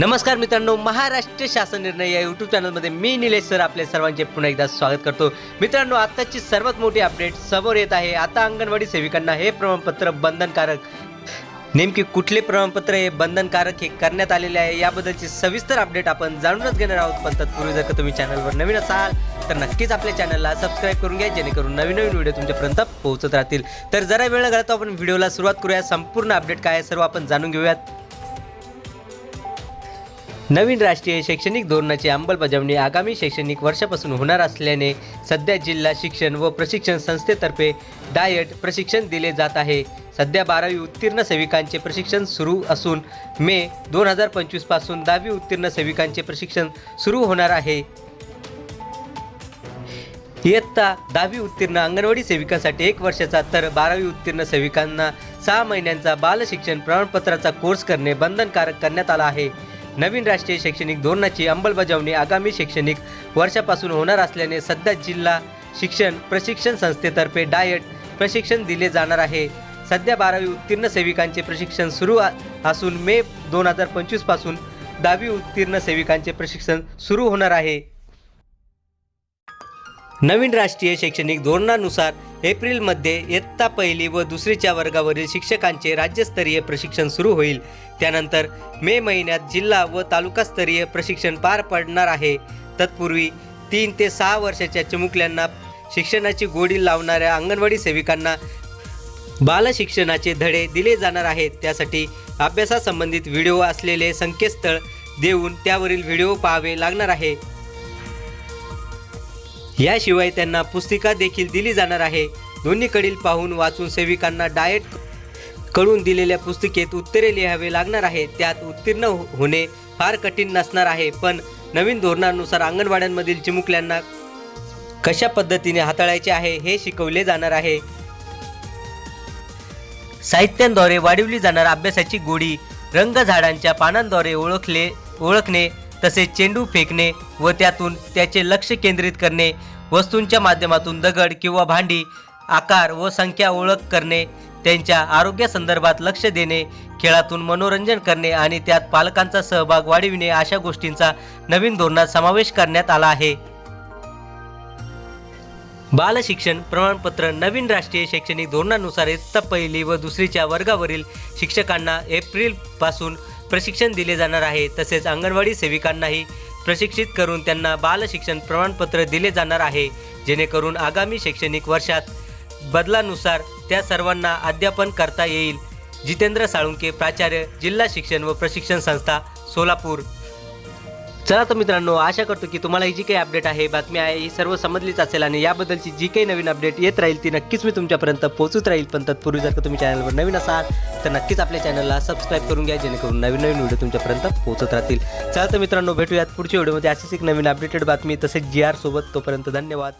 नमस्कार मित्रांनो महाराष्ट्र शासन निर्णय या यूट्यूब चॅनलमध्ये मी निलेश सर आपले सर्वांचे पुन्हा एकदा स्वागत करतो. मित्रांनो आताची सर्वात मोठी अपडेट समोर येत आहे. आता अंगणवाडी सेविकांना हे प्रमाणपत्र बंधनकारक नेमकी कुठले प्रमाणपत्र हे बंधनकारक हे करण्यात आलेले आहे याबद्दलची सविस्तर अपडेट आपण जाणूनच घेणार आहोत. पण तत्पूर्वी जर का तुम्ही चॅनलवर नवीन असाल तर नक्कीच आपल्या चॅनलला सबस्क्राईब करून घ्या जेणेकरून नवीन नवीन व्हिडिओ तुमच्यापर्यंत पोहोचत राहतील. तर जरा वेळ घालतो आपण व्हिडिओला सुरुवात करूया. संपूर्ण अपडेट काय आहे सर्व आपण जाणून घेऊयात. नवीन राष्ट्रीय शैक्षणिक धोरणाची अंमलबजावणी आगामी शैक्षणिक वर्षापासून होणार असल्याने सध्या जिल्हा शिक्षण व प्रशिक्षण संस्थेतर्फे डायट प्रशिक्षण दिले जात आहे. सध्या बारावी उत्तीर्ण सेविकांचे प्रशिक्षण सुरू असून मे दोन हजार पंचवीसपासून दहावी उत्तीर्ण सेविकांचे प्रशिक्षण सुरू होणार आहे. इयत्ता दहावी उत्तीर्ण अंगणवाडी सेविकांसाठी एक वर्षाचा तर बारावी उत्तीर्ण सेविकांना सहा महिन्यांचा बालशिक्षण प्रमाणपत्राचा कोर्स करणे बंधनकारक करण्यात आला आहे. नवीन राष्ट्रीय शैक्षणिक धोरणाची अंमलबजावणी आगामी शैक्षणिक वर्षापासून होणार असल्याने सध्या जिल्हा शिक्षण प्रशिक्षण संस्थेतर्फे डायट प्रशिक्षण दिले जाणार आहे. सध्या बारावी उत्तीर्ण सेविकांचे प्रशिक्षण सुरू असून मे दोन हजार पंचवीसपासून दहावी उत्तीर्ण सेविकांचे प्रशिक्षण सुरू होणार आहे. नवीन राष्ट्रीय शैक्षणिक धोरणानुसार एप्रिलमध्ये इयत्ता पहिली व दुसरीच्या वर्गावरील शिक्षकांचे राज्यस्तरीय प्रशिक्षण सुरू होईल. त्यानंतर मे महिन्यात जिल्हा व तालुकास्तरीय प्रशिक्षण पार पडणार आहे. तत्पूर्वी तीन ते सहा वर्षाच्या चिमुकल्यांना शिक्षणाची गोडी लावणाऱ्या अंगणवाडी सेविकांना बालशिक्षणाचे धडे दिले जाणार आहेत. त्यासाठी अभ्यासासंबंधित व्हिडिओ असलेले संकेतस्थळ देऊन त्यावरील व्हिडिओ पाहावे लागणार आहे. याशिवाय त्यांना पुस्तिका देखील दिली जाणार आहे. दोन्हीकडील पाहून वाचून सेविकांना डाएटकडून दिलेल्या पुस्तिकेत उत्तरे लिहावे लागणार आहे त्यात उत्तीर्ण हो- होणे फार कठीण नसणार आहे पण नवीन धोरणानुसार अंगणवाड्यांमधील चिमुकल्यांना कशा पद्धतीने हाताळायचे आहे हे शिकवले जाणार आहे. साहित्यांद्वारे वाढवली जाणार अभ्यासाची गोडी रंग झाडांच्या पानांद्वारे ओळखले ओळखणे तसेच चेंडू फेकणे व त्यातून त्याचे लक्ष केंद्रित करणे वस्तूंच्या माध्यमातून दगड किंवा भांडी आकार व संख्या ओळख करणे त्यांच्या आरोग्यासंदर्भात लक्ष देणे खेळातून मनोरंजन करणे आणि त्यात पालकांचा सहभाग वाढविणे अशा गोष्टींचा नवीन धोरणात समावेश करण्यात आला आहे. बालशिक्षण प्रमाणपत्र नवीन राष्ट्रीय शैक्षणिक धोरणानुसार इयत्ता पहिली व दुसरीच्या वर्गावरील शिक्षकांना एप्रिलपासून प्रशिक्षण दिले जाणार आहे. तसेच अंगणवाडी सेविकांनाही प्रशिक्षित करून त्यांना बालशिक्षण प्रमाणपत्र दिले जाणार आहे. जेणेकरून आगामी शैक्षणिक वर्षात बदलानुसार त्या सर्वांना अध्यापन करता येईल. जितेंद्र साळुंके प्राचार्य जिल्हा शिक्षण व प्रशिक्षण संस्था सोलापूर. चला तर मित्रांनो आशा करतो की तुम्हाला ही जी काही अपडेट आहे बातमी आहे ही सर्व समजलीच असेल आणि याबद्दलची जी काही नवीन अपडेट येत राहील ती नक्कीच मी तुमच्यापर्यंत पोहोचत राहील. पण तत्पूर्वी जर का तुम्ही चॅनलवर नवीन असाल तर नक्कीच आपल्या चॅनलला सबस्क्राईब करून घ्या जेणेकरून नवीन नवीन व्हिडिओ तुमच्यापर्यंत पोहोचत राहतील. चला तर मित्रांनो भेटूयात पुढच्या व्हिडिओमध्ये अशीच एक नवीन अपडेटेड बातमी तसेच जी आर सोबत. तोपर्यंत धन्यवाद.